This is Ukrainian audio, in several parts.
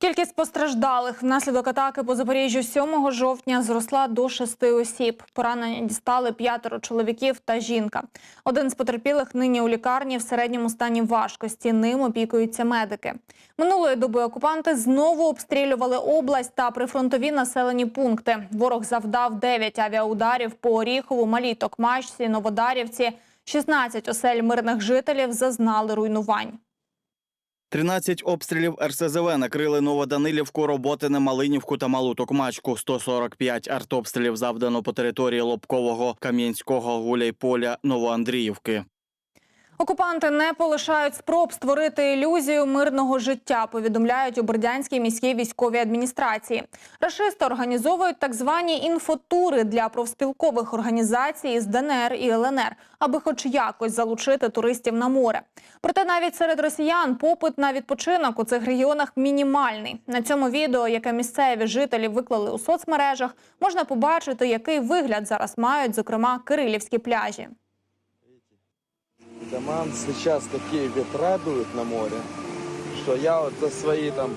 Кількість постраждалих внаслідок атаки по Запоріжжю 7 жовтня зросла до шести осіб. Поранення дістали п'ятеро чоловіків та жінка. Один з потерпілих нині у лікарні в середньому стані важкості. Ним опікуються медики. Минулої доби окупанти знову обстрілювали область та прифронтові населені пункти. Ворог завдав 9 авіаударів по Оріхову, Малій Токмачці, Новодарівці. 16 осель мирних жителів зазнали руйнувань. 13 обстрілів РСЗВ накрили Новоданилівку, Роботине, Малинівку та Малу Токмачку. 145 артобстрілів завдано по території Лобкового, Кам'янського, Гуляйполя, Новоандріївки. Окупанти не полишають спроб створити ілюзію мирного життя. Повідомляють у Бердянській міській військовій адміністрації. Рашисти організовують так звані інфотури для профспілкових організацій із ДНР і ЛНР, аби хоч якось залучити туристів на море. Проте навіть серед росіян попит на відпочинок у цих регіонах мінімальний. На цьому відео, яке місцеві жителі виклали у соцмережах, можна побачити, який вигляд зараз мають, зокрема, кирилівські пляжі. Домам сейчас такие ветра дуют на море, что я вот за свои там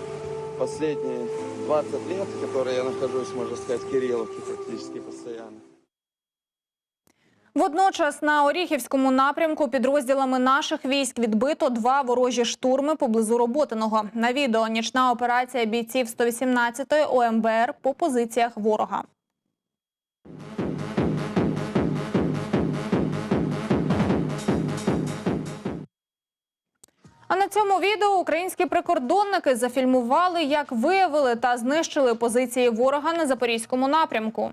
последние 20 лет, которые я нахожусь, можно сказать, в Кирилловке практически постоянно. Водночас на Оріхівському напрямку підрозділами наших військ відбито два ворожі штурми поблизу Роботиного. На відео нічна операція бійців 118-ї ОМБР по позиціях ворога. А на цьому відео українські прикордонники зафільмували, як виявили та знищили позиції ворога на запорізькому напрямку.